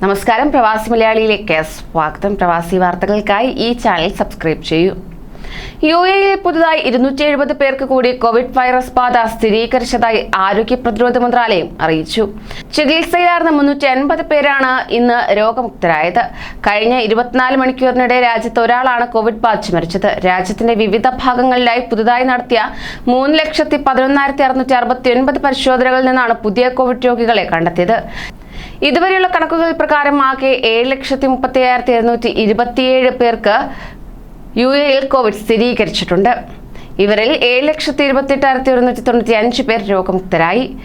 നമസ്കാരം പ്രവാസി മലയാളിയിലേക്ക്. സ്വാഗതം പ്രവാസി വാർത്തകൾക്കായി ഈ ചാനൽ സബ്സ്ക്രൈബ് ചെയ്യൂ. യു എയിൽ പുതുതായി ഇരുന്നൂറ്റി എഴുപത് പേർക്ക് കൂടി കോവിഡ് വൈറസ് ബാധ സ്ഥിരീകരിച്ചതായി ആരോഗ്യ പ്രതിരോധ മന്ത്രാലയം അറിയിച്ചു. ചികിത്സയിലായിരുന്ന മുന്നൂറ്റി അൻപത് പേരാണ് ഇന്ന് രോഗമുക്തരായത്. കഴിഞ്ഞ ഇരുപത്തിനാല് മണിക്കൂറിനിടെ രാജ്യത്ത് ഒരാളാണ് കോവിഡ് ബാധിച്ച് മരിച്ചത്. രാജ്യത്തിന്റെ വിവിധ ഭാഗങ്ങളിലായി പുതുതായി നടത്തിയ മൂന്ന് ലക്ഷത്തി പതിനൊന്നായിരത്തി അറുന്നൂറ്റി അറുപത്തി ഒൻപത് പരിശോധനകളിൽ നിന്നാണ് പുതിയ കോവിഡ് രോഗികളെ കണ്ടെത്തിയത്. ഇതുവരെയുള്ള കണക്കുകൾ പ്രകാരം ആകെ ഏഴ് ലക്ഷത്തി മുപ്പത്തി അയ്യായിരത്തി എഴുന്നൂറ്റി ഇരുപത്തിയേഴ് പേർക്ക് യു എയിൽ കോവിഡ് സ്ഥിരീകരിച്ചിട്ടുണ്ട്. ഇവരിൽ ഏഴ് ലക്ഷത്തി ഇരുപത്തിയെട്ടായിരത്തി ഒരുന്നൂറ്റി തൊണ്ണൂറ്റി അഞ്ച് പേർ രോഗമുക്തരായി.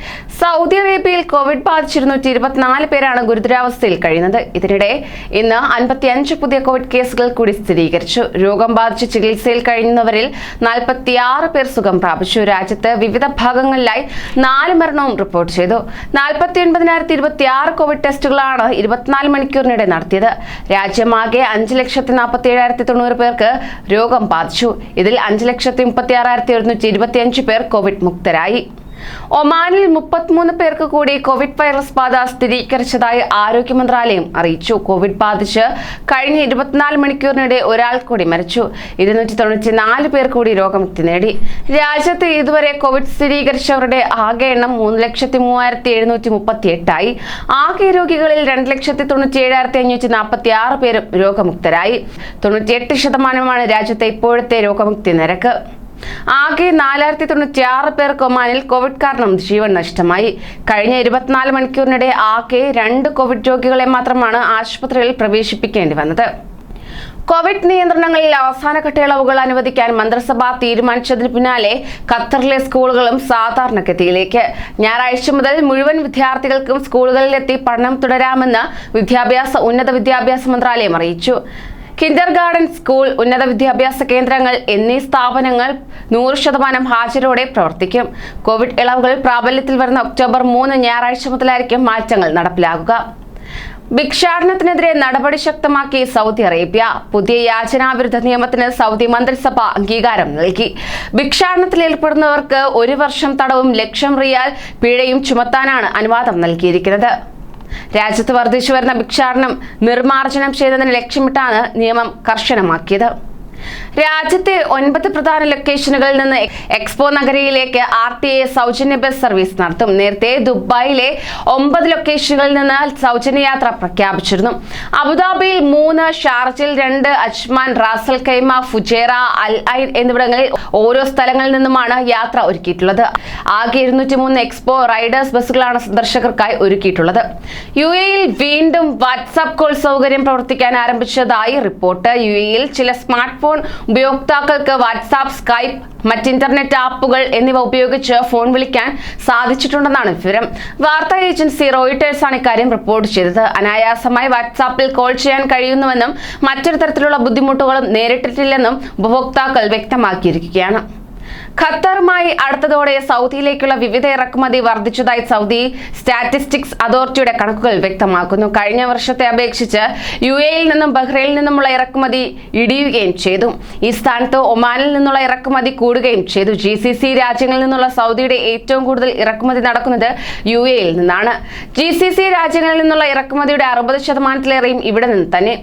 സൗദി അറേബ്യയിൽ കോവിഡ് ബാധിച്ച് ഇരുന്നൂറ്റി ഇരുപത്തിനാല് പേരാണ് ഗുരുതരാവസ്ഥയിൽ കഴിയുന്നത്. ഇതിനിടെ ഇന്ന് അൻപത്തി അഞ്ച് പുതിയ കോവിഡ് കേസുകൾ കൂടി സ്ഥിരീകരിച്ചു. രോഗം ബാധിച്ച് ചികിത്സയിൽ കഴിയുന്നവരിൽ നാൽപ്പത്തിയാറ് പേർ സുഖം പ്രാപിച്ചു. രാജ്യത്ത് വിവിധ ഭാഗങ്ങളിലായി നാല് മരണവും റിപ്പോർട്ട് ചെയ്തു. നാൽപ്പത്തി ഒൻപതിനായിരത്തി ഇരുപത്തി ആറ് കോവിഡ് ടെസ്റ്റുകളാണ് ഇരുപത്തിനാല് മണിക്കൂറിനിടെ നടത്തിയത്. രാജ്യമാകെ അഞ്ച് ലക്ഷത്തി നാൽപ്പത്തി ഏഴായിരത്തി തൊണ്ണൂറ് പേർക്ക് രോഗം ബാധിച്ചു. ഇതിൽ അഞ്ച് ലക്ഷത്തി ആറായിരത്തി ഒരുന്നൂറ്റി ഇരുപത്തിയഞ്ച് പേർ കോവിഡ് മുക്തരായി. ഒമാനിൽ മുപ്പത്തിമൂന്ന് പേർക്ക് കൂടി കോവിഡ് വൈറസ് ബാധ സ്ഥിരീകരിച്ചതായി ആരോഗ്യ മന്ത്രാലയം അറിയിച്ചു. കോവിഡ് ബാധിച്ച് കഴിഞ്ഞ ഇരുപത്തിനാല് മണിക്കൂറിനിടെ ഒരാൾ കൂടി മരിച്ചു. ഇരുന്നൂറ്റി തൊണ്ണൂറ്റി നാല് പേർ കൂടി രോഗമുക്തി നേടി. രാജ്യത്ത് ഇതുവരെ കോവിഡ് സ്ഥിരീകരിച്ചവരുടെ ആകെ എണ്ണം മൂന്ന് ലക്ഷത്തി മൂവായിരത്തി എഴുന്നൂറ്റി മുപ്പത്തി എട്ടായി ആകെ രോഗികളിൽ രണ്ട് ലക്ഷത്തി തൊണ്ണൂറ്റി ഏഴായിരത്തി അഞ്ഞൂറ്റി നാൽപ്പത്തി ആറ് പേരും രോഗമുക്തരായി. തൊണ്ണൂറ്റിയെട്ട് ശതമാനമാണ് രാജ്യത്തെ ഇപ്പോഴത്തെ രോഗമുക്തി നിരക്ക്. ആകെ നാലായിരത്തി തൊണ്ണൂറ്റി ആറ് പേർക്ക് ഒമാനിൽ കോവിഡ് കാരണം ജീവൻ നഷ്ടമായി. കഴിഞ്ഞ ഇരുപത്തിനാല് മണിക്കൂറിനിടെ ആകെ രണ്ട് കോവിഡ് രോഗികളെ മാത്രമാണ് ആശുപത്രിയിൽ പ്രവേശിപ്പിക്കേണ്ടി വന്നത്. കോവിഡ് നിയന്ത്രണങ്ങളിൽ അവസാനഘട്ട ഇളവുകൾ അനുവദിക്കാൻ മന്ത്രിസഭ തീരുമാനിച്ചതിന് പിന്നാലെ ഖത്തറിലെ സ്കൂളുകളും സാധാരണഗതിയിലേക്ക്. ഞായറാഴ്ച മുതൽ മുഴുവൻ വിദ്യാർത്ഥികൾക്കും സ്കൂളുകളിലെത്തി പഠനം തുടരാമെന്ന് വിദ്യാഭ്യാസ ഉന്നത വിദ്യാഭ്യാസ മന്ത്രാലയം അറിയിച്ചു. കിൻഡർ ഗാർഡൻ സ്കൂൾ ഉന്നത വിദ്യാഭ്യാസ കേന്ദ്രങ്ങൾ എന്നീ സ്ഥാപനങ്ങൾ നൂറ് ശതമാനം ഹാജരോടെ പ്രവർത്തിക്കും. കോവിഡ് ഇളവുകൾ പ്രാബല്യത്തിൽ വരുന്ന ഒക്ടോബർ മൂന്ന് ഞായറാഴ്ച മുതലായിരിക്കും മാറ്റങ്ങൾ നടപ്പിലാകുക. ഭിക്ഷാടനത്തിനെതിരെ നടപടി ശക്തമാക്കി സൗദി അറേബ്യ. പുതിയ യാചനാവിരുദ്ധ നിയമത്തിന് സൗദി മന്ത്രിസഭ അംഗീകാരം നൽകി. ഭിക്ഷാടനത്തിൽ ഏർപ്പെടുന്നവർക്ക് ഒരു വർഷം തടവും ലക്ഷം റിയാൽ പിഴയും ചുമത്താനാണ് അനുവാദം നൽകിയിരിക്കുന്നത്. രാജ്യത്ത് വർദ്ധിച്ചു വരുന്ന ഭിക്ഷാടനം നിർമ്മാർജനം ചെയ്തതിന് ലക്ഷ്യമിട്ടാണ് നിയമം കർശനമാക്കിയത്. രാജ്യത്തെ ഒൻപത് പ്രധാന ലൊക്കേഷനുകളിൽ നിന്ന് എക്സ്പോ നഗരിയിലേക്ക് ആർ ടി എ സൗജന്യ ബസ് സർവീസ് നടത്തും. നേരത്തെ ദുബായിലെ ഒമ്പത് ലൊക്കേഷനുകളിൽ നിന്ന് സൗജന്യ യാത്ര പ്രഖ്യാപിച്ചിരുന്നു. അബുദാബിയിൽ മൂന്ന് ഷാർജിൽ രണ്ട് Ajman Ras al Khaimah Fujairah Al Ain എന്നിവിടങ്ങളിൽ ഓരോ സ്ഥലങ്ങളിൽ നിന്നുമാണ് യാത്ര ഒരുക്കിയിട്ടുള്ളത്. ആകെ ഇരുന്നൂറ്റി മൂന്ന് എക്സ്പോ റൈഡേഴ്സ് ബസ്സുകളാണ് സന്ദർശകർക്കായി ഒരുക്കിയിട്ടുള്ളത്. യു എയിൽ വീണ്ടും വാട്സാപ്പ് കോൾ സൗകര്യം പ്രവർത്തിക്കാൻ ആരംഭിച്ചതായി റിപ്പോർട്ട്. യു എയിൽ ചില സ്മാർട്ട് ഫോൺ ഉപയോക്താക്കൾക്ക് വാട്സാപ്പ് സ്കൈപ്പ് മറ്റ് ഇന്റർനെറ്റ് ആപ്പുകൾ എന്നിവ ഉപയോഗിച്ച് ഫോൺ വിളിക്കാൻ സാധിച്ചിട്ടുണ്ടെന്നാണ് വിവരം. വാർത്താ ഏജൻസി റോയിട്ടേഴ്സ് ആണ് ഇക്കാര്യം റിപ്പോർട്ട് ചെയ്തത്. അനായാസമായി വാട്സാപ്പിൽ കോൾ ചെയ്യാൻ കഴിയുന്നുവെന്നും മറ്റൊരു തരത്തിലുള്ള ബുദ്ധിമുട്ടുകളും നേരിട്ടിട്ടില്ലെന്നും ഉപഭോക്താക്കൾ വ്യക്തമാക്കിയിരിക്കുകയാണ്. ഖത്തറുമായി അടുത്തതോടെ സൗദിയിലേക്കുള്ള വിവിധ ഇറക്കുമതി വർദ്ധിച്ചതായി സൗദി സ്റ്റാറ്റിസ്റ്റിക്സ് അതോറിറ്റിയുടെ കണക്കുകൾ വ്യക്തമാക്കുന്നു. കഴിഞ്ഞ വർഷത്തെ അപേക്ഷിച്ച് യു എയിൽ നിന്നും ബഹ്റൈനിൽ നിന്നുമുള്ള ഇറക്കുമതി ഇടിയുകയും ചെയ്തു. ഈ സ്ഥാനത്ത് ഒമാനിൽ നിന്നുള്ള ഇറക്കുമതി കൂടുകയും ചെയ്തു. ജി സി സി രാജ്യങ്ങളിൽ നിന്നുള്ള സൗദിയുടെ ഏറ്റവും കൂടുതൽ ഇറക്കുമതി നടക്കുന്നത് യു എയിൽ നിന്നാണ്. ജി സി സി രാജ്യങ്ങളിൽ നിന്നുള്ള ഇറക്കുമതിയുടെ അറുപത് ശതമാനത്തിലേറെയും ഇവിടെ നിന്ന് തന്നെ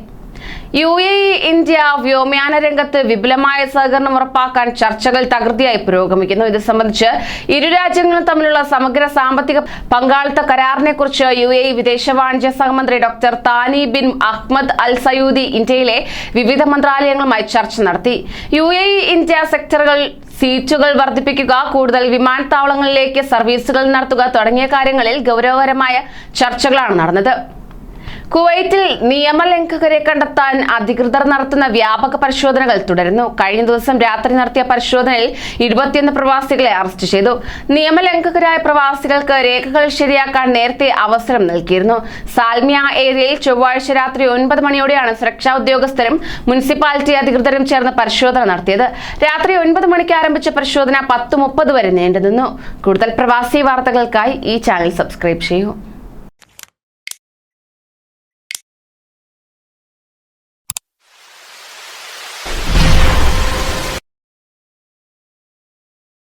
യു എ ഇ ഇന്ത്യ വ്യോമയാന രംഗത്ത് വിപുലമായ സഹകരണം ഉറപ്പാക്കാൻ ചർച്ചകൾ തകൃതിയായി പുരോഗമിക്കുന്നു. ഇത് സംബന്ധിച്ച് ഇരു രാജ്യങ്ങളും തമ്മിലുള്ള സമഗ്ര സാമ്പത്തിക പങ്കാളിത്ത കരാറിനെ കുറിച്ച് യു എ ഇ വിദേശ വാണിജ്യ സഹമന്ത്രി doctor Thani bin Ahmed Al Zeyoudi ഇന്ത്യയിലെ വിവിധ മന്ത്രാലയങ്ങളുമായി ചർച്ച നടത്തി. യു എ ഇ ഇന്ത്യ സെക്ടറുകൾ സീറ്റുകൾ വർദ്ധിപ്പിക്കുക കൂടുതൽ വിമാനത്താവളങ്ങളിലേക്ക് സർവീസുകൾ നടത്തുക തുടങ്ങിയ കാര്യങ്ങളിൽ ഗൗരവകരമായ ചർച്ചകളാണ് നടന്നത്. കുവൈറ്റിൽ നിയമലംഘകരെ കണ്ടെത്താൻ അധികൃതർ നടത്തുന്ന വ്യാപക പരിശോധനകൾ തുടരുന്നു. കഴിഞ്ഞ ദിവസം രാത്രി നടത്തിയ പരിശോധനയിൽ ഇരുപത്തിയൊന്ന് പ്രവാസികളെ അറസ്റ്റ് ചെയ്തു. നിയമലംഘകരായ പ്രവാസികൾക്ക് രേഖകൾ ശരിയാക്കാൻ നേരത്തെ അവസരം നൽകിയിരുന്നു. സാൽമിയ ഏരിയയിൽ ചൊവ്വാഴ്ച രാത്രി ഒൻപത് മണിയോടെയാണ് സുരക്ഷാ ഉദ്യോഗസ്ഥരും മുനിസിപ്പാലിറ്റി അധികൃതരും ചേർന്ന് പരിശോധന നടത്തിയത്. രാത്രി ഒൻപത് മണിക്ക് ആരംഭിച്ച പരിശോധന പത്ത് മുപ്പത് വരെ നീണ്ടുനിന്നു. കൂടുതൽ പ്രവാസി വാർത്തകൾക്കായി ഈ ചാനൽ സബ്സ്ക്രൈബ് ചെയ്യൂ.